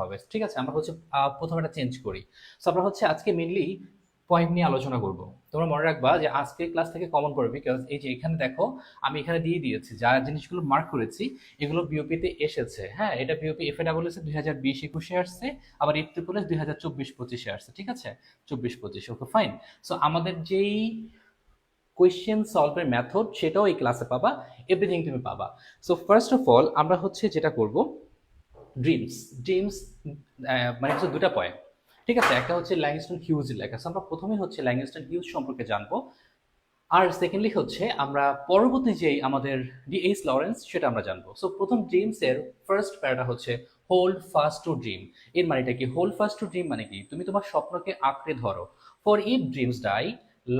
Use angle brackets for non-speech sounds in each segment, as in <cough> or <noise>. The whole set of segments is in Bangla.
হবে। ঠিক আছে? আমরা হচ্ছে প্রথমে একটা চেঞ্জ করি। সো আমরা হচ্ছে আজকে মেনলি পয়েন্ট নিয়ে আলোচনা করব। তোমরা মনে রাখবা যে আজকে ক্লাস থেকে কমন পড়বে বিকজ এই যে এখানে দেখো, আমি এখানে দিয়ে দিয়েছি, যা জিনিসগুলো মার্ক করেছি, এগুলো বিওপিতে এসেছে। হ্যাঁ এটা BOP F A double S দুই হাজার বিশ একুশে আসছে, আবার ট্রিপল এস দুই হাজার চব্বিশ পঁচিশে আসছে। ঠিক আছে? চব্বিশ পঁচিশে ওকে ফাইন সো আমাদের যেই কোয়েশ্চেন সলভের মেথড সেটাও এই ক্লাসে পাবা এভরিথিং তুমি পাবা। সো ফার্স্ট অফ অল আমরা হচ্ছে যেটা করব ড্রিমস ড্রিমস মানে হচ্ছে দুটা পয়েন্ট ঠিক আছে? একটা হচ্ছে ল্যাংস্টন হিউজ লেখা। আমরা প্রথমে হচ্ছে ল্যাংস্টন হিউজ সম্পর্কে জানব। আর সেকেন্ডলি হচ্ছে আমরা পরবর্তী যেই আমাদের ডি ডিএইচ লরেন্স সেটা আমরা জানব। সো প্রথম ড্রিমস এর ফার্স্ট প্যারাটা হচ্ছে হোল্ড ফাস্ট টু ড্রিম এর মানেটা কি? হোল্ড ফাস্ট টু ড্রিম মানে কি? তুমি তোমার স্বপ্নকে আঁকড়ে ধরো। For if dreams die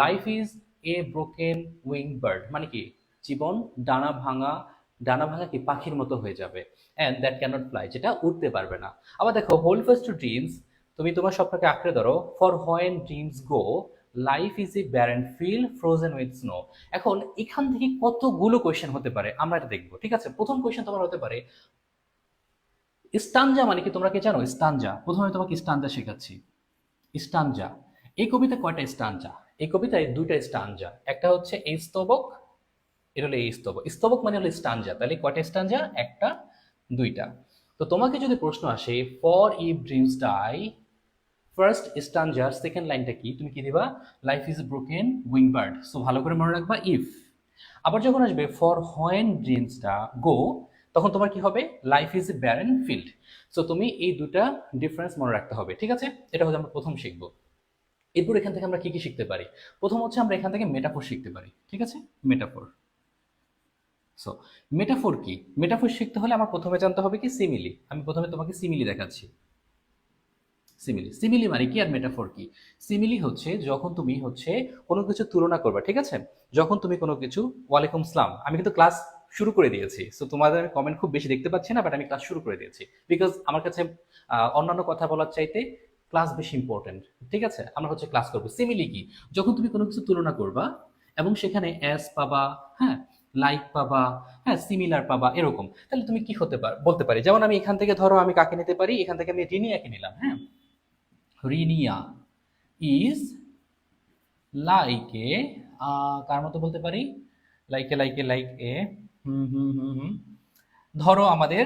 life is a broken wing bird মানে কি? জীবন ডানা ভাঙা ডানা ভাঙা কি পাখির মতো হয়ে যাবে? অ্যান্ড দ্যাট ক্যানট ফ্লাই যেটা উঠতে পারবে না। আবার দেখো হোল্ড ফার্স্ট টু ড্রিমস তুমি তোমার স্বপ্নকে আঁকড়ে ধরো। For when dreams go life is a barren field frozen with snow এখন এখান থেকে কতগুলো কোয়েশ্চেন হতে পারে? আমরা এটা দেখব, ঠিক আছে? প্রথম কোয়েশ্চেন তোমার হতে পারে স্টানজা মানে কি? তোমরা কি জানো? স্টানজা প্রথমে তোমাকে স্টানজা শেখাচ্ছি। স্টানজা এই কবিতা কয়টা স্টানজা এই কবিতায় দুইটা স্টানজা একটা হচ্ছে এই স্তবক এটা হলো এই স্তবক। স্তবক মানে হলো স্টানজা। তাহলে কয়টা স্টানজা? একটা, দুইটা। তো তোমাকে যদি প্রশ্ন আসে for if dreams die first স্টানজার second লাইনটা কি? তুমি কি দিবা? Life is broken wing bird so ভালো করে মনে রাখবা ইফ আবার যখন আসবে ফর হোয়েন ড্রিমসটা গো তখন তোমার কি হবে? Life is barren field so তুমি এই দুটা ডিফারেন্স মনে রাখতে হবে, ঠিক আছে? এটা হচ্ছে আমরা প্রথম শিখব। এরপর এখান থেকে আমরা কি কি শিখতে পারি? প্রথম হচ্ছে আমরা এখান থেকে মেটাফোর শিখতে পারি, ঠিক আছে? মেটাফোর সো মেটাফোর কি? মেটাফোর শিখতে হলে আমার প্রথমে জানতে হবে কি সিমিলি আমি প্রথমে তোমাকে সিমিলি দেখাচ্ছি। সিমিলি সিমিলি মানে কি আর মেটাফোর কি? সিমিলি হচ্ছে যখন তুমি হচ্ছে কোনো কিছু তুলনা করবে, ঠিক আছে? যখন তুমি কোনো কিছু, ওয়ালাইকুম সালাম আমি কিন্তু ক্লাস শুরু করে দিয়েছি। সো তোমাদের আমি কমেন্ট খুব বেশি দেখতে পাচ্ছি না বাট আমি ক্লাস শুরু করে দিয়েছি। বিকজ আমার কাছে অন্যান্য কথা বলার চাইতে ক্লাস বেশি ইম্পর্টেন্ট ঠিক আছে? আমরা হচ্ছে ক্লাস করব। সিমিলি কি? যখন তুমি কোনো কিছু তুলনা করবা, এবং সেখানে অ্যাস পাবা হ্যাঁ? লাইক পাবা হ্যাঁ সিমিলার পাবা, এরকম। তাহলে তুমি কি হতে পার, বলতে পারি। যেমন আমি এখান থেকে ধরো আমি কাকে নিতে পারি? এখান থেকে আমি রিনিয়াকে নিলাম হ্যাঁ? রিনিয়া ইজ লাইকে কার মতো বলতে পারি? লাইকে লাইকে লাইক এ হুম হুম হুম হুম। ধরো আমাদের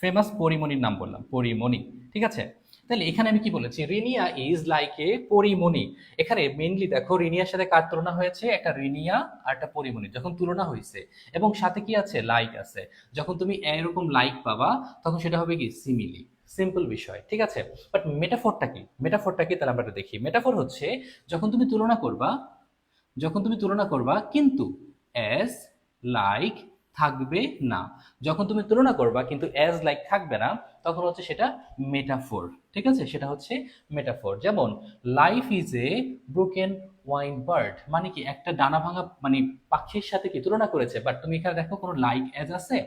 ফেমাস পরিমণির নাম বললাম, পরিমণি, ঠিক আছে? তাহলে এখানে আমি কি বলেছি? রিনিয়া ইজ লাইক এ পরিমণি। এখানে মেনলি দেখো, রিনিয়ার সাথে কার তুলনা হয়েছে? একটা রিনিয়া আর একটা পরিমণি, যখন তুলনা হয়েছে এবং সাথে কি আছে? লাইক আছে। যখন তুমি এরকম লাইক পাবা, তখন সেটা হবে কি? সিমিলি সিম্পল বিষয়, ঠিক আছে? বাট মেটাফোরটা কি? মেটাফোরটা কি? তাহলে আমরা একটু দেখি। মেটাফোর হচ্ছে, যখন তুমি তুলনা করবা, যখন তুমি তুলনা করবা, কিন্তু অ্যাজ লাইক থাকবে না। যখন তুমি তুলনা করবা, কিন্তু অ্যাজ লাইক থাকবে না, তখন হচ্ছে সেটা মেটাফোর ঠিক আছে? সেটা হচ্ছে মেটাফোর যেমন life is a broken wing bird মানে কি একটা ডানা ভাঙা মানে পাখির সাথে কি তুলনা করেছে? বাট তুমি এখানে দেখো কোনো লাইক অ্যাজ আছে?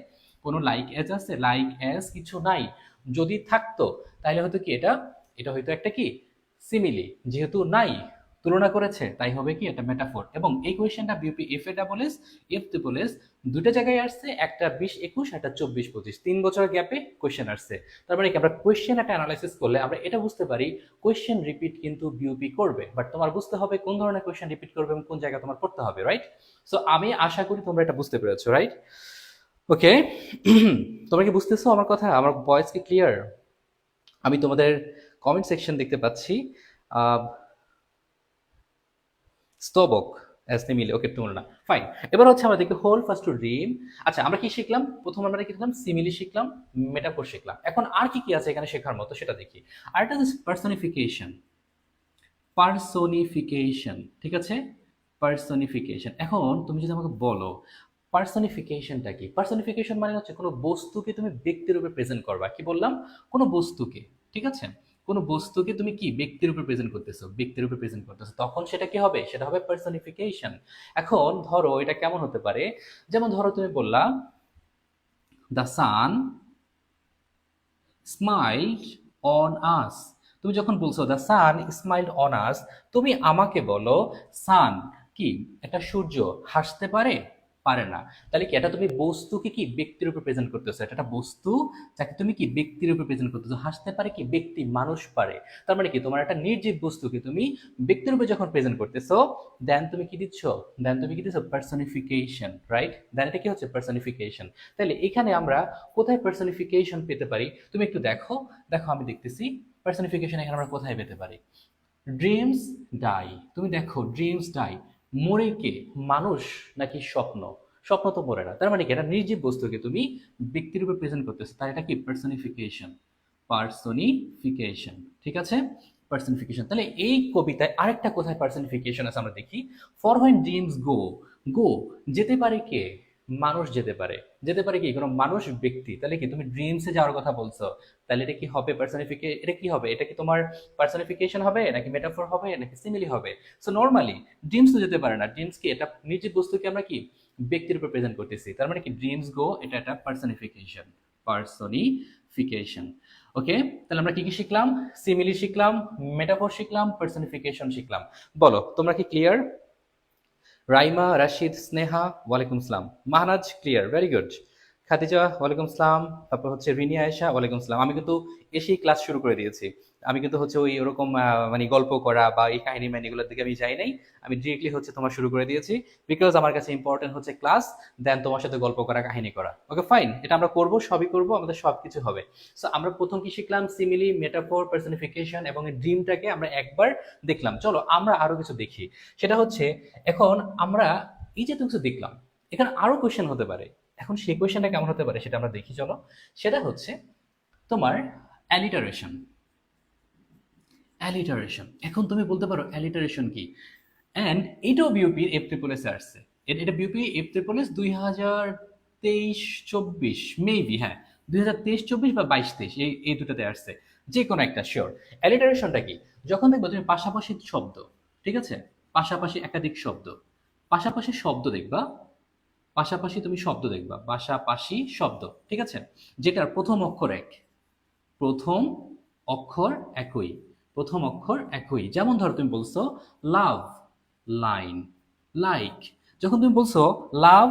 কোনো লাইক অ্যাজ আছে? লাইক অ্যাজ কিছু নাই। যদি থাকতো তাহলে হয়তো কি এটা? এটা হয়তো একটা কি? সিমিলি যেহেতু নাই তুলনা করেছে, তাই হবে কি এটা মেটাফোর এবং এই কোয়েশ্চেনটা BUP F A double S F triple S দুটো জায়গায় আসছে, একটা বিশ একুশ, একটা চব্বিশ পঁচিশ। তিন বছরের গ্যাপে কোয়েশ্চেন আসছে। তার মানে কি, আমরা কোয়েশ্চেন একটা অ্যানালাইসিস করলে আমরা এটা বুঝতে পারি কোয়েশ্চেন রিপিট কিন্তু বিউপি করবে। বাট তোমার বুঝতে হবে কোন ধরনের কোয়েশ্চেন রিপিট করবে এবং কোন জায়গায় তোমার পড়তে হবে রাইট সো আমি আশা করি তোমরা এটা বুঝতে পেরেছ রাইট ওকে <clears throat> তোমরা কি বুঝতেছো আমার কথা? আমার ভয়েস কি ক্লিয়ার আমি তোমাদের কমেন্ট সেকশন দেখতে পাচ্ছি। স্তবক অ্যাজ মিলে ওকে তুলনা। ফাইন এবার হচ্ছে আমরা দেখি হোল ফার্স্ট টু ড্রিম আচ্ছা আমরা কি শিখলাম? প্রথম আমরা কি শিখলাম? সিমিলি শিখলাম মেটাফোর শিখলাম। এখন আর কি কি আছে এখানে শেখার মতো সেটা দেখি। আর একটা পার্সনিফিকেশন পার্সোনিফিকেশন ঠিক আছে? পার্সোনিফিকেশন এখন তুমি যদি আমাকে বলো পার্সনিফিকেশনটা কি? পার্সোনিফিকেশন মানে হচ্ছে কোনো বস্তুকে তুমি ব্যক্তিরূপে প্রেজেন্ট করবা। কি বললাম? কোনো বস্তুকে, ঠিক আছে? কোনো বস্তুকে তুমি কি ব্যক্তির উপর প্রেজেন্ট করতেছো? ব্যক্তির উপর প্রেজেন্ট করতেছো। তখন সেটা কি হবে? সেটা হবে পার্সনিফিকেশন এখন ধরো এটা কেমন হতে পারে? যেমন ধরো তুমি বললা the sun smile on us তুমি যখন বলছো the sun smile on us তুমি আমাকে বলো সান কি? একটা সূর্য হাসতে পারে? পারে না। তাহলে কি এটা তুমি বস্তুকে কি ব্যক্তির উপর প্রেজেন্ট করতেছো? এটা একটা বস্তু যাকে তুমি কি ব্যক্তির উপর প্রেজেন্ট করতেছো? হাসতে পারে কি ব্যক্তি? মানুষ পারে। তার মানে কি? তোমার একটা নির্জীব বস্তুকে তুমি ব্যক্তির উপর যখন প্রেজেন্ট করতেছো দেন তুমি কি দিচ্ছ? দেন তুমি কি দিচ্ছ? পার্সনিফিকেশন রাইট দেন এটা কি হচ্ছে? পার্সনিফিকেশন তাহলে এখানে আমরা কোথায় পার্সনিফিকেশন পেতে পারি? তুমি একটু দেখো। দেখো, আমি দেখতেছি পার্সনিফিকেশন এখানে আমরা কোথায় পেতে পারি? ড্রিমস ডাই তুমি দেখো ড্রিমস ডাই মরে কে? মানুষ নাকি স্বপ্ন? স্বপ্ন তো মরে না। তার মানে কি? এটা নির্জীব বস্তুকে তুমি ব্যক্তির উপর প্রেজেন্ট করতেছো। তার এটা কি? পার্সনিফিকেশন পার্সনিফিকেশন ঠিক আছে? পার্সনিফিকেশন তাহলে এই কবিতায় আরেকটা কোথায় পার্সনিফিকেশন আছে আমরা দেখি? For when dreams go. Go যেতে পারে কে? মানুষ যেতে পারে। যেতে পারে কি? কোনো মানুষ, ব্যক্তি। তাহলে কি? তুমি ড্রিমসে যাওয়ার কথা বলছো। তাহলে এটা কি হবে? পার্সনিফিকে এটা কি হবে? এটা কি তোমার পার্সনিফিকেশন হবে? নাকি মেটাফোর হবে? নাকি সিমিলি হবে? সো নর্মালি ড্রিমস তো যেতে পারে না। ড্রিমস কি? এটা নিজের বস্তুকে আমরা কি? ব্যক্তির উপর প্রেজেন্ট করতেছি। তার মানে কি? ড্রিমস গো এটা একটা পার্সনিফিকেশন পার্সনিফিকেশন ওকে তাহলে আমরা কি কি শিখলাম? সিমিলি শিখলাম মেটাফোর শিখলাম পার্সনিফিকেশন শিখলাম। বলো, তোমরা কি ক্লিয়ার রাইমা, রাশিদ, স্নেহা, ওয়ালাইকুম সালাম। Mahanaz, clear very good Khadija, ওয়ালাইকুম সালাম। তারপর হচ্ছে রিনিয়া, আয়েশা, ওয়ালাইকুম সালাম। আমি কিন্তু এসেই ক্লাস শুরু করে দিয়েছি। আমি কিন্তু হচ্ছে ওই ওরকম মানে গল্প করা বা এই কাহিনী মাহিনীগুলোর দিকে আমি যাই নাই। আমি ডিরেক্টলি হচ্ছে তোমার শুরু করে দিয়েছি। বিকজ আমার কাছে ইম্পর্টেন্ট হচ্ছে ক্লাস দেন তোমার সাথে গল্প করা, কাহিনী করা। ওকে ফাইন এটা আমরা করব, সবই করব, আমাদের সব কিছু হবে। সো আমরা প্রথম কি শিখলাম? সিমিলি মেটাফোর পার্সনিফিকেশন এবং ড্রিমটাকে আমরা একবার দেখলাম। চলো, আমরা আরও কিছু দেখি। সেটা হচ্ছে, এখন আমরা এই যে কিছু দেখলাম, এখানে আরও কোয়েশ্চেন হতে পারে। এখন সেই কোয়েশ্চেনটা কেমন হতে পারে সেটা আমরা দেখি, চলো। সেটা হচ্ছে তোমার অ্যালিটারেশন অ্যালিটারেশন এখন তুমি বলতে পারো অ্যালিটারেশন কি? অ্যান্ড এটাও বিউপির এফ ট্রিপলেসে আসছে। এটা বিউপি এফ ট্রিপলেস দুই হাজার তেইশ চব্বিশ মেবি হ্যাঁ। দুই হাজার তেইশ চব্বিশ বা বাইশ তেইশ, এই এই দুটাতে আসছে। যে কোনো একটা শিওর অ্যালিটারেশনটা কি? যখন দেখব তুমি পাশাপাশি শব্দ, ঠিক আছে? পাশাপাশি একাধিক শব্দ। পাশাপাশি শব্দ দেখবা, পাশাপাশি তুমি শব্দ দেখবা। পাশাপাশি শব্দ, ঠিক আছে? যেটার প্রথম অক্ষর এক। প্রথম অক্ষর একই। প্রথম অক্ষর একই। যেমন ধরো তুমি বলছো লাভ লাইন লাইক যখন তুমি বলছো লাভ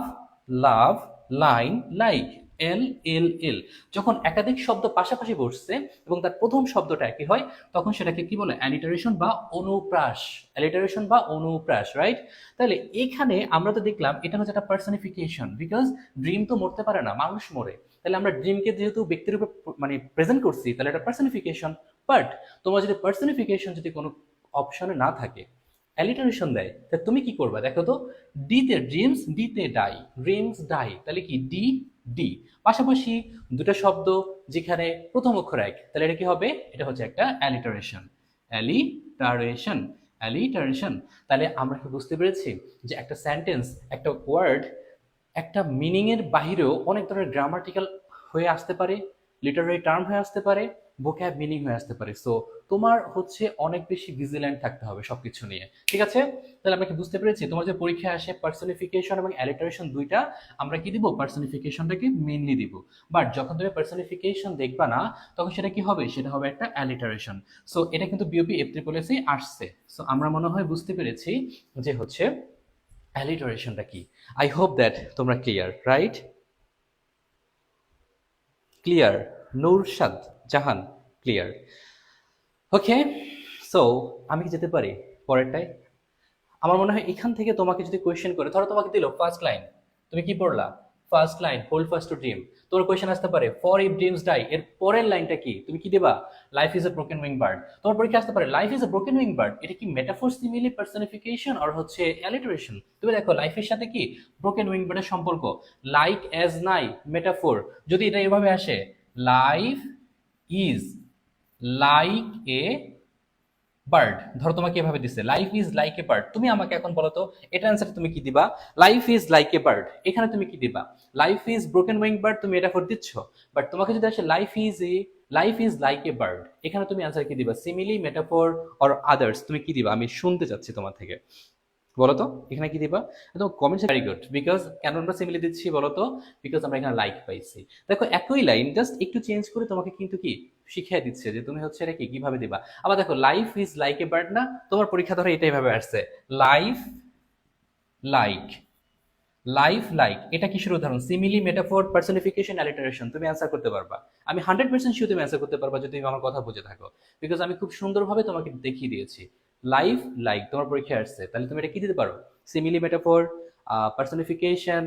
লাভ লাইন লাইক এল এল এল। যখন একাধিক শব্দ পাশাপাশি বসছে এবং তার প্রথম শব্দটা একই হয়, তখন সেটাকে কি বলে? অ্যালিটারেশন বা অনুপ্রাস। অ্যালিটারেশন বা অনুপ্রাস রাইট তাহলে এখানে আমরা তো দেখলাম এটা হচ্ছে একটা পার্সনিফিকেশন বিকজ ড্রিম তো মরতে পারে না, মানুষ মরে। তাহলে আমরা ড্রিমকে যেহেতু ব্যক্তির উপর মানে প্রেজেন্ট করছি, তাহলে এটা পার্সনিফিকেশন বাট তোমার যদি পার্সনিফিকেশন যদি কোনো অপশনে না থাকে অ্যালিটারেশন দেয়, তা তুমি কি করবা? দেখো তো ডিতে ড্রিমস ডিতে ডাই ড্রিমস ডাই তাহলে কি? ডি ডি পাশাপাশি দুটো শব্দ যেখানে প্রথম অক্ষর এক, তাহলে এটা কি হবে? এটা হচ্ছে একটা অ্যালিটারেশন অ্যালিটারেশন অ্যালিটারেশন তাহলে আমরা কি বুঝতে পেরেছি যে একটা সেন্টেন্স একটা ওয়ার্ড একটা মিনিংয়ের বাহিরেও অনেক ধরনের গ্রামাটিক্যাল হয়ে আসতে পারে লিটারারি টার্ম হয়ে আসতে পারে ভোক্যাব মিনিং হয়ে আসতে পারে। সো তোমার হচ্ছে অনেক বেশি ভিজিল্যান্ট থাকতে হবে সবকিছু নিয়ে। ঠিক আছে? তাহলে আমরা কি বুঝতে পেরেছি? তোমার যে পরীক্ষায় আসে পার্সনিফিকেশন এবং অ্যালিটারেশন দুইটা, আমরা কি দিব? পার্সনিফিকেশনটাকে মেনলি দিব। বাট যখন তুমি পার্সনিফিকেশন দেখবা না, তখন সেটা কি হবে? সেটা হবে একটা অ্যালিটারেশন সো এটা কিন্তু বিওপি এফ ট্রিপলেসেই আসছে। সো আমরা মনে হয় বুঝতে পেরেছি যে হচ্ছে অ্যালিটারেশনটা কি। আই হোপ দ্যাট তোমরা clear right clear Nowrshad. Jahan, clear. Okay so আমি কি যেতে পারি পরেরটায়? আমার মনে হয় এখান থেকে তোমাকে যদি কোয়েশ্চেন করে, ধরো তোমাকে দিল ফার্স্ট লাইন তুমি কি পড়লা? First line hold first to dream তোমার কোয়েশ্চেন আসতে পারে ফর ইফ ড্রিমস ডাই এর পরের লাইনটা কি? তুমি কি দেবা? Life is a broken wing bird তোমার পরীক্ষা আসতে পারে life is a broken wing bird এটা কি মেটাফোর সিমিলি পার্সনিফিকেশন আর হচ্ছে অ্যালিটারেশন তুমি দেখো লাইফের সাথে কি? ব্রোকেন উইং বার্ডের সম্পর্ক। লাইক অ্যাজ নাই মেটাফোর যদি এটা এভাবে আসে life is like a bird ধরো তোমাকে এভাবে দিছে life is like a bird তুমি আমাকে এখন বলো তো, এটা অ্যান্সার তুমি কি দিবা? Life is like a bird এখানে তুমি কি দিবা? Life is broken wing bird তুমি এটা করে দিচ্ছ বাট তোমাকে যদি আসে life is a life is like a bird এখানে তুমি অ্যান্সার কি দিবা? সিমিলি মেটাফোর অর আদার্স তুমি কি দিবা? আমি শুনতে চাচ্ছি তোমার থেকে। বলতো? এখানে কি দিবা? একদম কমেন্ট ভেরি গুড বিকজ কেন আমরা সিমিলি দিচ্ছি বলতো? বিকজ আমরা এখানে লাইক পাইছি। দেখো, একই লাইন জাস্ট একটু চেঞ্জ করে তোমাকে কিন্তু কি শিখিয়ে দিচ্ছে যে তুমি হচ্ছে এটাকে কীভাবে দিবা। আবার দেখো life is like a bird না? তোমার পরীক্ষা ধরে এটাই ভাবে আসছে। লাইফ লাইক লাইফ লাইক এটা কিসের উদাহরণ? সিমিলি মেটাফোর পার্সোনিফিকেশন অ্যালিটারেশন তুমি অ্যান্সার করতে পারবা। আমি হান্ড্রেড পার্সেন্ট শিওর তুমি অ্যান্সার করতে পারবা যদি তুমি আমার কথা বুঝে থাকো। বিকজ আমি খুব সুন্দরভাবে তোমাকে দেখিয়ে দিয়েছি। লাইফ লাইক তোমার পরীক্ষায় আসছে তাহলে তুমি এটা কি দিতে পারো? Simile metaphor personification